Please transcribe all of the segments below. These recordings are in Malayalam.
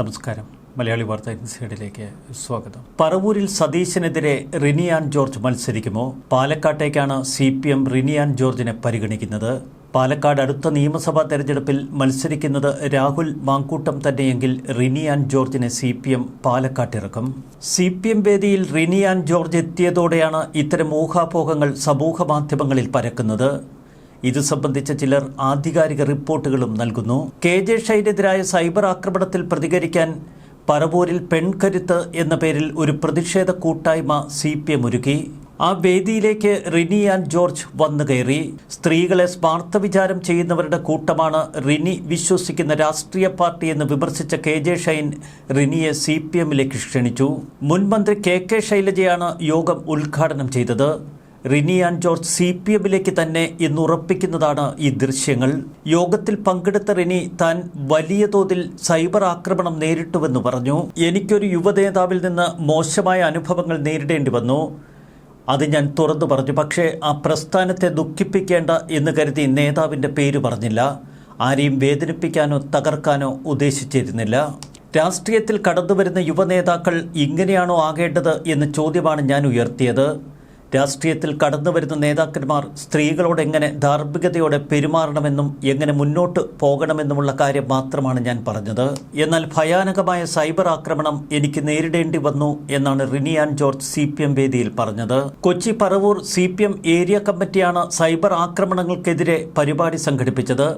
നമസ്കാരം. മലയാളി വാർത്ത ഇൻസൈഡിലേക്ക് സ്വാഗതം. പറവൂരിൽ സതീശനെതിരെ റിനിയാൻ ജോർജ് മത്സരിക്കുമോ? പാലക്കാട്ടേക്കാണ് സി പി എം റിനിയാൻ ജോർജിനെ പരിഗണിക്കുന്നത്. പാലക്കാട് അടുത്ത നിയമസഭാ തെരഞ്ഞെടുപ്പിൽ മത്സരിക്കുന്നത് രാഹുൽ മാങ്കൂട്ടം തന്നെയെങ്കിൽ റിനിയാൻ ജോർജിനെ സി പി എം പാലക്കാട്ടിറക്കും. സി പി എം വേദിയിൽ റിനിയാൻ ജോർജ് എത്തിയതോടെയാണ് ഇത്തരം ഊഹാപോഹങ്ങൾ സമൂഹ മാധ്യമങ്ങളിൽ പരക്കുന്നത്. ഇത് സംബന്ധിച്ച ചിലർ ആധികാരിക റിപ്പോർട്ടുകളും നൽകുന്നു. കെ ജെ ഷൈനെതിരായ സൈബർ ആക്രമണത്തിൽ പ്രതികരിക്കാൻ പറവൂരിൽ പെൺകരുത്ത് എന്ന പേരിൽ ഒരു പ്രതിഷേധ കൂട്ടായ്മ സി പി എം ഒരുക്കി. ആ വേദിയിലേക്ക് റിനി ആൻഡ് ജോർജ് വന്നു കയറി. സ്ത്രീകളെ സ്മാർത്ഥ വിചാരം ചെയ്യുന്നവരുടെ കൂട്ടമാണ് റിനി വിശ്വസിക്കുന്ന രാഷ്ട്രീയ പാർട്ടി എന്ന് വിമർശിച്ച കെ ജെ ഷൈൻ റിനിയെ സി പി എമ്മിലേക്ക് ക്ഷണിച്ചു. മുൻമന്ത്രി കെ കെ ശൈലജയാണ് യോഗം ഉദ്ഘാടനം ചെയ്തത്. റിനിയാൻ ജോർജ് സി പി എമ്മിലേക്ക് തന്നെ എന്നുറപ്പിക്കുന്നതാണ് ഈ ദൃശ്യങ്ങൾ. യോഗത്തിൽ പങ്കെടുത്ത റിനി താൻ വലിയ തോതിൽ സൈബർ ആക്രമണം നേരിട്ടുവെന്ന് പറഞ്ഞു. എനിക്കൊരു യുവനേതാവിൽ നിന്ന് മോശമായ അനുഭവങ്ങൾ നേരിടേണ്ടി വന്നു. അത് ഞാൻ തുറന്നു പറഞ്ഞു. പക്ഷേ ആ പ്രസ്ഥാനത്തെ ദുഃഖിപ്പിക്കേണ്ട എന്ന് കരുതി നേതാവിന്റെ പേര് പറഞ്ഞില്ല. ആരെയും വേദനിപ്പിക്കാനോ തകർക്കാനോ ഉദ്ദേശിച്ചിരുന്നില്ല. രാഷ്ട്രീയത്തിൽ കടന്നുവരുന്ന യുവനേതാക്കൾ ഇങ്ങനെയാണോ ആകേണ്ടത് എന്ന ചോദ്യമാണ് ഞാൻ ഉയർത്തിയത്. രാഷ്ട്രീയത്തിൽ കടന്നുവരുന്ന നേതാക്കന്മാർ സ്ത്രീകളോട് എങ്ങനെ ധാർമ്മികതയോടെ പെരുമാറണമെന്നും എങ്ങനെ മുന്നോട്ട് പോകണമെന്നുമുള്ള കാര്യം മാത്രമാണ് ഞാൻ പറഞ്ഞത്. എന്നാൽ ഭയാനകമായ സൈബർ ആക്രമണം എനിക്ക് നേരിടേണ്ടി വന്നു എന്നാണ് Rini Ann George C P M വേദിയിൽ പറഞ്ഞത്. Kochi Paravur C P M area കമ്മിറ്റിയാണ് സൈബർ ആക്രമണങ്ങൾക്കെതിരെ പരിപാടി സംഘടിപ്പിച്ചത്.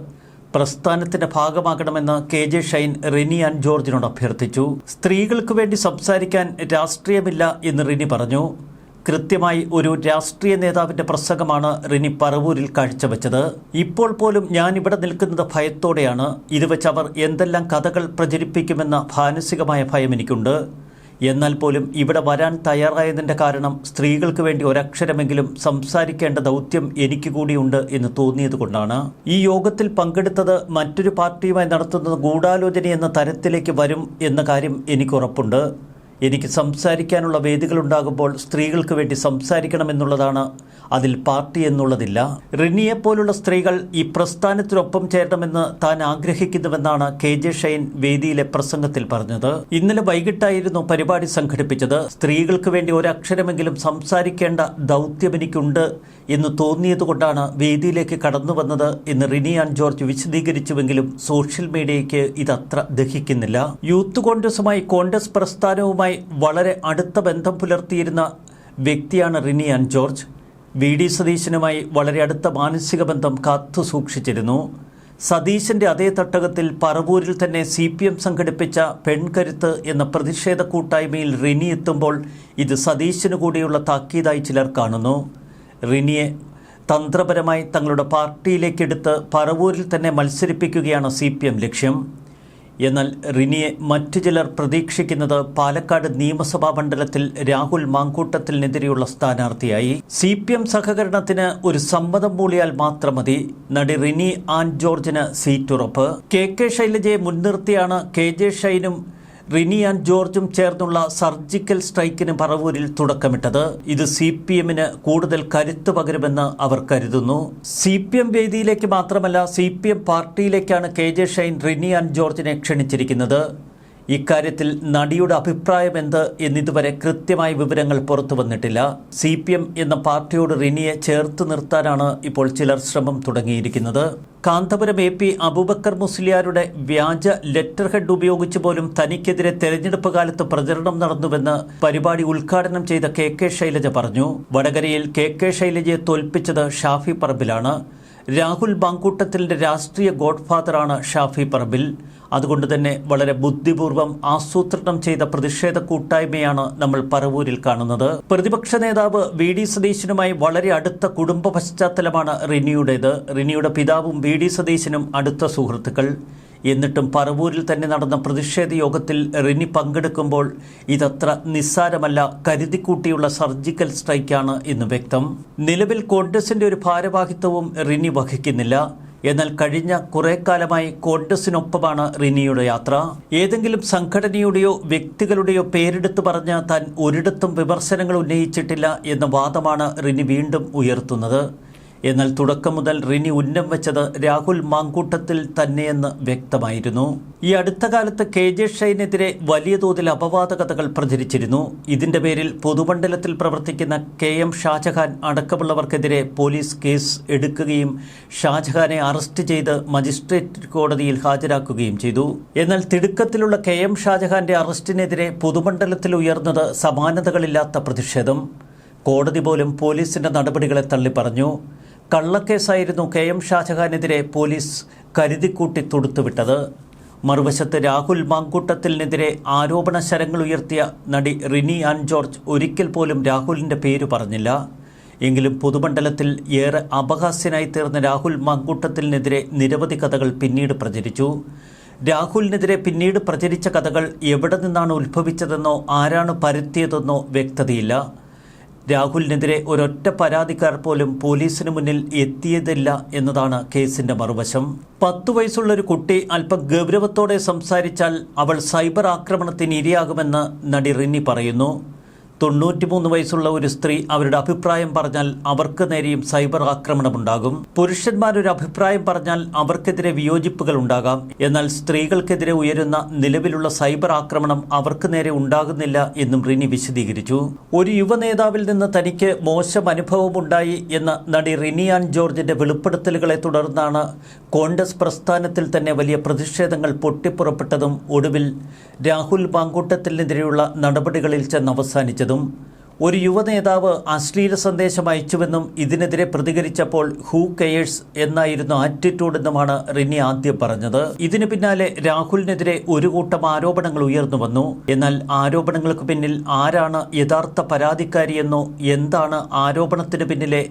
പ്രസ്ഥാനത്തിന്റെ ഭാഗമാകണമെന്ന് കെ ജെ ഷൈൻ റിനിയാൻ ജോർജിനോട് അഭ്യർത്ഥിച്ചു. സ്ത്രീകൾക്ക് വേണ്ടി സംസാരിക്കാൻ രാഷ്ട്രീയമില്ല എന്ന് റിനി പറഞ്ഞു. കൃത്യമായി ഒരു രാഷ്ട്രീയ നേതാവിന്റെ പ്രസംഗമാണ് റിനി പറവൂരിൽ കാഴ്ചവെച്ചത്. ഇപ്പോൾ പോലും ഞാനിവിടെ നിൽക്കുന്നത് ഭയത്തോടെയാണ്. ഇത് വെച്ച് അവർ എന്തെല്ലാം കഥകൾ പ്രചരിപ്പിക്കുമെന്ന മാനസികമായ ഭയം എനിക്കുണ്ട്. എന്നാൽ പോലും ഇവിടെ വരാൻ തയ്യാറായതിന്റെ കാരണം സ്ത്രീകൾക്ക് വേണ്ടി ഒരക്ഷരമെങ്കിലും സംസാരിക്കേണ്ട ദൗത്യം എനിക്ക് കൂടിയുണ്ട് എന്ന് തോന്നിയതുകൊണ്ടാണ് ഈ യോഗത്തിൽ പങ്കെടുത്തത് മറ്റൊരു പാർട്ടിയുമായി നടത്തുന്നത് ഗൂഢാലോചന എന്ന തരത്തിലേക്ക് വരും എന്ന കാര്യം എനിക്ക് ഉറപ്പുണ്ട്. എനിക്ക് സംസാരിക്കാനുള്ള വേദികളുണ്ടാകുമ്പോൾ സ്ത്രീകൾക്ക് വേണ്ടി സംസാരിക്കണമെന്നുള്ളതാണ് അതിൽ പാർട്ടി എന്നുള്ളതില്ല. റിനിയെ പോലുള്ള സ്ത്രീകൾ ഈ പ്രസ്ഥാനത്തിനൊപ്പം ചേരണമെന്ന് താൻ ആഗ്രഹിക്കുന്നുവെന്നാണ് കെ ജെ ഷൈൻ വേദിയിലെ പ്രസംഗത്തിൽ പറഞ്ഞത്. ഇന്നലെ വൈകിട്ടായിരുന്നു പരിപാടി സംഘടിപ്പിച്ചത്. സ്ത്രീകൾക്ക് വേണ്ടി ഒരക്ഷരമെങ്കിലും സംസാരിക്കേണ്ട ദൗത്യം എനിക്കുണ്ട് എന്ന് തോന്നിയതുകൊണ്ടാണ് വേദിയിലേക്ക് കടന്നു വന്നത് എന്ന് റിനിയാൻ ജോർജ് വിശദീകരിച്ചുവെങ്കിലും സോഷ്യൽ മീഡിയയ്ക്ക് ഇതത്ര ദഹിക്കുന്നില്ല. യൂത്ത് കോൺഗ്രസുമായി കോൺഗ്രസ് പ്രസ്ഥാനവുമായി വളരെ അടുത്ത ബന്ധം പുലർത്തിയിരുന്ന വ്യക്തിയാണ് റിനിയാൻ ജോർജ്. വി ഡി സതീശനുമായി വളരെ അടുത്ത മാനസിക ബന്ധം കാത്തു സൂക്ഷിച്ചിരുന്നു. സതീശന്റെ അതേ തട്ടകത്തിൽ പറവൂരിൽ തന്നെ സി പി എം സംഘടിപ്പിച്ച പെൺകരുത്ത് എന്ന പ്രതിഷേധ കൂട്ടായ്മയിൽ റിനി എത്തുമ്പോൾ ഇത് സതീശനു കൂടിയുള്ള താക്കീതായി ചിലർ കാണുന്നു. റിനിയെ തന്ത്രപരമായി തങ്ങളുടെ പാർട്ടിയിലേക്കെടുത്ത് പറവൂരിൽ തന്നെ മത്സരിപ്പിക്കുകയാണ് സി ലക്ഷ്യം. എന്നാൽ റിനിയെ മറ്റു ചിലർ പ്രതീക്ഷിക്കുന്നത് പാലക്കാട് നിയമസഭാ മണ്ഡലത്തിൽ രാഹുൽ മാങ്കൂട്ടത്തിനെതിരെയുള്ള സ്ഥാനാർത്ഥിയായി. സി പി എം സഹകരണത്തിന് ഒരു സമ്മതം മൂളിയാൽ മാത്രം മതി. നടി റിനി ആൻ ജോർജിന് സീറ്റുറപ്പ്. കെ കെ ശൈലജയെ മുൻനിർത്തിയാണ് കെ ജെ ഷൈനും റിനി ആൻഡ് ജോർജും ചേർന്നുള്ള സർജിക്കൽ സ്ട്രൈക്കിന് പറവൂരിൽ തുടക്കമിട്ടത്. ഇത് സി പി എമ്മിന് കൂടുതൽ കരുത്ത് പകരുമെന്ന് അവർ കരുതുന്നു. സി പി എം വേദിയിലേക്ക് മാത്രമല്ല സി പി എം പാർട്ടിയിലേക്കാണ് K J Shine Rini and ജോർജിനെ ക്ഷണിച്ചിരിക്കുന്നത്. ഇക്കാര്യത്തിൽ നടിയുടെ അഭിപ്രായം എന്ത് എന്നിതുവരെ കൃത്യമായ വിവരങ്ങൾ പുറത്തു വന്നിട്ടില്ല. സി പി എം എന്ന പാർട്ടിയോട് റിനിയെ ചേർത്ത് നിർത്താനാണ് ഇപ്പോൾ ചിലർ ശ്രമം തുടങ്ങിയിരിക്കുന്നത്. കാന്തപുരം എ പി അബൂബക്കർ മുസ്ലിയാരുടെ വ്യാജ ലെറ്റർ ഹെഡ് ഉപയോഗിച്ച് പോലും തനിക്കെതിരെ തെരഞ്ഞെടുപ്പ് കാലത്ത് പ്രചരണം നടന്നുവെന്ന് പരിപാടി ഉദ്ഘാടനം ചെയ്ത കെ കെ ശൈലജ പറഞ്ഞു. വടകരയിൽ കെ കെ ശൈലജയെ തോൽപ്പിച്ചത് ഷാഫി പറമ്പിലാണ്. രാഹുൽ ബാങ്കൂട്ടത്തിന്റെ രാഷ്ട്രീയ ഗോഡ്ഫാദറാണ് ഷാഫി പറമ്പിൽ. അതുകൊണ്ട് തന്നെ വളരെ ബുദ്ധിപൂർവം ആസൂത്രണം ചെയ്ത പ്രതിഷേധ കൂട്ടായ്മയാണ് നമ്മൾ പറവൂരിൽ കാണുന്നത്. പ്രതിപക്ഷ നേതാവ് വി ഡി സതീശനുമായി വളരെ അടുത്ത കുടുംബ പശ്ചാത്തലമാണ് റിനിയുടേത്. റിനിയുടെ പിതാവും വി ഡി സതീശനും അടുത്ത സുഹൃത്തുക്കൾ. എന്നിട്ടും പറവൂരിൽ തന്നെ നടന്ന പ്രതിഷേധ യോഗത്തിൽ റിനി പങ്കെടുക്കുമ്പോൾ ഇതത്ര നിസ്സാരമല്ല കരുതിക്കൂട്ടിയുള്ള സർജിക്കൽ സ്ട്രൈക്കാണ് എന്ന് വ്യക്തം. നിലവിൽ കോൺഗ്രസിന്റെ ഒരു ഭാരവാഹിത്വവും റിനി വഹിക്കുന്നില്ല. എന്നാൽ കഴിഞ്ഞ കുറെ കാലമായി കോൺഗ്രസിനൊപ്പമാണ് റിനിയുടെ യാത്ര. ഏതെങ്കിലും സംഘടനയുടെയോ വ്യക്തികളുടെയോ പേരെടുത്ത് പറഞ്ഞ് താൻ ഒരിടത്തും വിമർശനങ്ങൾ ഉന്നയിച്ചിട്ടില്ല എന്ന വാദമാണ് റിനി വീണ്ടും ഉയർത്തുന്നത്. എന്നാൽ തുടക്കം മുതൽ റിനി ഉന്നം വെച്ചത് രാഹുൽ മാങ്കൂട്ടത്തിൽ തന്നെയെന്ന് വ്യക്തമായിരുന്നു. ഈ അടുത്ത കാലത്ത് കെ ജെ ഷൈനെതിരെ വലിയ തോതിൽ അപവാദ കഥകൾ പ്രചരിച്ചിരുന്നു. ഇതിന്റെ പേരിൽ പൊതുമണ്ഡലത്തിൽ പ്രവർത്തിക്കുന്ന കെ എം ഷാജഹാൻ അടക്കമുള്ളവർക്കെതിരെ പോലീസ് കേസ് എടുക്കുകയും ഷാജഹാനെ അറസ്റ്റ് ചെയ്ത് മജിസ്ട്രേറ്റ് കോടതിയിൽ ഹാജരാക്കുകയും ചെയ്തു. എന്നാൽ തിടുക്കത്തിലുള്ള കെ എം ഷാജഹാന്റെ അറസ്റ്റിനെതിരെ പൊതുമണ്ഡലത്തിൽ ഉയർന്നത് സമാനതകളില്ലാത്ത പ്രതിഷേധം. കോടതി പോലും പോലീസിന്റെ നടപടികളെ തള്ളിപ്പറഞ്ഞു. കള്ളക്കേസായിരുന്നു കെ എം ഷാജഹാനെതിരെ പോലീസ് കരുതിക്കൂട്ടി തൊടുത്തുവിട്ടത്. മറുവശത്ത് രാഹുൽ മാങ്കൂട്ടത്തിനെതിരെ ആരോപണ ശരങ്ങൾ ഉയർത്തിയ നടി റിനി ആൻ ജോർജ് ഒരിക്കൽ പോലും രാഹുലിന്റെ പേര് പറഞ്ഞില്ല. എങ്കിലും പൊതുമണ്ഡലത്തിൽ ഏറെ അപഹാസ്യനായി തീർന്ന രാഹുൽ മാങ്കൂട്ടത്തിനെതിരെ നിരവധി കഥകൾ പിന്നീട് പ്രചരിച്ചു. രാഹുലിനെതിരെ പിന്നീട് പ്രചരിച്ച കഥകൾ എവിടെ നിന്നാണ് ഉത്ഭവിച്ചതെന്നോ ആരാണ് പരത്തിയതെന്നോ വ്യക്തതയില്ല. രാഹുലിനെതിരെ ഒരൊറ്റ പരാതിക്കാർ പോലും പോലീസിന് മുന്നിൽ എത്തിയതില്ല എന്നതാണ് കേസിന്റെ മറുവശം. പത്തു വയസ്സുള്ള ഒരു കുട്ടി അല്പം ഗൗരവത്തോടെ സംസാരിച്ചാൽ അവൾ സൈബർ ആക്രമണത്തിന് ഇരയാകുമെന്ന് നടി റിന്നി പറയുന്നു. തൊണ്ണൂറ്റിമൂന്ന് വയസ്സുള്ള ഒരു സ്ത്രീ അവരുടെ അഭിപ്രായം പറഞ്ഞാൽ അവർക്ക് നേരെയും സൈബർ ആക്രമണമുണ്ടാകും. പുരുഷന്മാരൊരു അഭിപ്രായം പറഞ്ഞാൽ അവർക്കെതിരെ വിയോജിപ്പുകൾ ഉണ്ടാകാം. എന്നാൽ സ്ത്രീകൾക്കെതിരെ ഉയരുന്ന നിലവിലുള്ള സൈബർ ആക്രമണം അവർക്ക് നേരെ ഉണ്ടാകുന്നില്ല എന്നും റിനി വിശദീകരിച്ചു. ഒരു യുവ നേതാവിൽ നിന്ന് തനിക്ക് മോശം അനുഭവമുണ്ടായി എന്ന നടി റിനിയാൻ ജോർജിന്റെ വെളിപ്പെടുത്തലുകളെ തുടർന്നാണ് കോൺഗ്രസ് പ്രസ്ഥാനത്തിൽ തന്നെ വലിയ പ്രതിഷേധങ്ങൾ പൊട്ടിപ്പുറപ്പെട്ടതും ഒടുവിൽ രാഹുൽ മാങ്കൂട്ടത്തിനെതിരെയുള്ള നടപടികളിൽ ചെന്ന് അവസാനിച്ചതും. ഒരു യുവനേതാവ് അശ്ലീല സന്ദേശം അയച്ചുവെന്നും ഇതിനെതിരെ പ്രതികരിച്ചപ്പോൾ ഹൂ കെയേഴ്സ് എന്നായിരുന്നു ആറ്റിറ്റ്യൂഡ് എന്നുമാണ് റിനി ആദ്യം പറഞ്ഞത്. ഇതിനു പിന്നാലെ രാഹുലിനെതിരെ ഒരു കൂട്ടം ആരോപണങ്ങൾ ഉയർന്നു വന്നു. എന്നാൽ ആരോപണങ്ങൾക്ക് പിന്നിൽ ആരാണ് യഥാർത്ഥ പരാതിക്കാരിയെന്നോ എന്താണ് ആരോപണത്തിന് പിന്നിലെ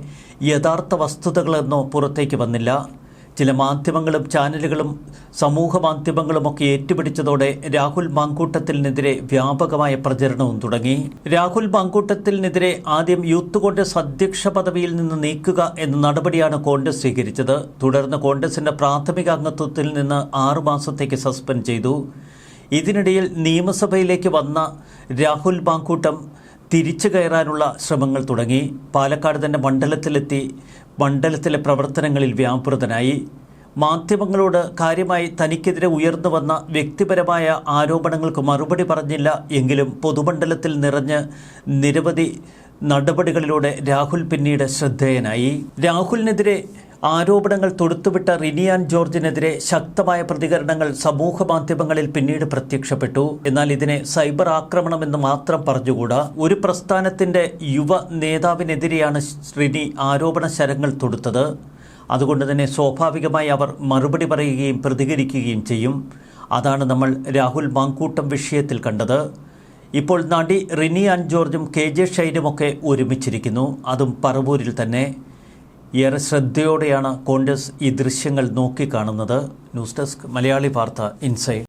യഥാർത്ഥ വസ്തുതകളെന്നോ പുറത്തേക്ക് വന്നില്ല. ചില മാധ്യമങ്ങളും ചാനലുകളും സമൂഹ മാധ്യമങ്ങളുമൊക്കെ ഏറ്റുപിടിച്ചതോടെ രാഹുൽ മാങ്കൂട്ടത്തിനെതിരെ വ്യാപകമായ പ്രചരണവും തുടങ്ങി. രാഹുൽ മാങ്കൂട്ടത്തിനെതിരെ ആദ്യം യൂത്ത് കോൺഗ്രസ് അധ്യക്ഷ പദവിയിൽ നിന്ന് നീക്കുക എന്ന നടപടിയാണ് കോൺഗ്രസ് സ്വീകരിച്ചത്. തുടർന്ന് കോൺഗ്രസിന്റെ പ്രാഥമിക അംഗത്വത്തിൽ നിന്ന് ആറുമാസത്തേക്ക് സസ്പെൻഡ് ചെയ്തു. ഇതിനിടയിൽ നിയമസഭയിലേക്ക് വന്ന രാഹുൽ മാങ്കൂട്ടം തിരിച്ചു കയറാനുള്ള ശ്രമങ്ങൾ തുടങ്ങി. പാലക്കാട് തന്നെ മണ്ഡലത്തിലെത്തി മണ്ഡലത്തിലെ പ്രവർത്തനങ്ങളിൽ വ്യാപൃതനായി. മാധ്യമങ്ങളോട് കാര്യമായി തനിക്കെതിരെ ഉയർന്നു വന്ന വ്യക്തിപരമായ ആരോപണങ്ങൾക്ക് മറുപടി പറഞ്ഞില്ല എങ്കിലും പൊതുമണ്ഡലത്തിൽ നിറഞ്ഞ് നിരവധി നടപടികളിലൂടെ രാഹുൽ പിന്നീട് ശ്രദ്ധേയനായി. രാഹുലിനെതിരെ ആരോപണങ്ങൾ തൊടുത്തുവിട്ട റിനിയാൻ ജോർജിനെതിരെ ശക്തമായ പ്രതികരണങ്ങൾ സമൂഹ മാധ്യമങ്ങളിൽ പിന്നീട് പ്രത്യക്ഷപ്പെട്ടു. എന്നാൽ ഇതിനെ സൈബർ ആക്രമണമെന്ന് മാത്രം പറഞ്ഞുകൂടാ. ഒരു പ്രസ്ഥാനത്തിന്റെ യുവ നേതാവിനെതിരെയാണ് റിനി ആരോപണ ശരങ്ങൾ തൊടുത്തത്. അതുകൊണ്ട് തന്നെ സ്വാഭാവികമായി അവർ മറുപടി പറയുകയും പ്രതികരിക്കുകയും ചെയ്യും. അതാണ് നമ്മൾ രാഹുൽ മാങ്കൂട്ടം വിഷയത്തിൽ കണ്ടത്. ഇപ്പോൾ നടി റിനി ആൻ ജോർജും കെ ജെ ഷൈനുമൊക്കെ ഒരുമിച്ചിരിക്കുന്നു. അതും പറവൂരിൽ തന്നെ. ഏറെ ശ്രദ്ധയോടെയാണ് കോൺഗ്രസ് ഈ ദൃശ്യങ്ങൾ നോക്കിക്കാണുന്നത്. ന്യൂസ് ഡെസ്ക് മലയാളി വാർത്ത ഇൻസൈഡ്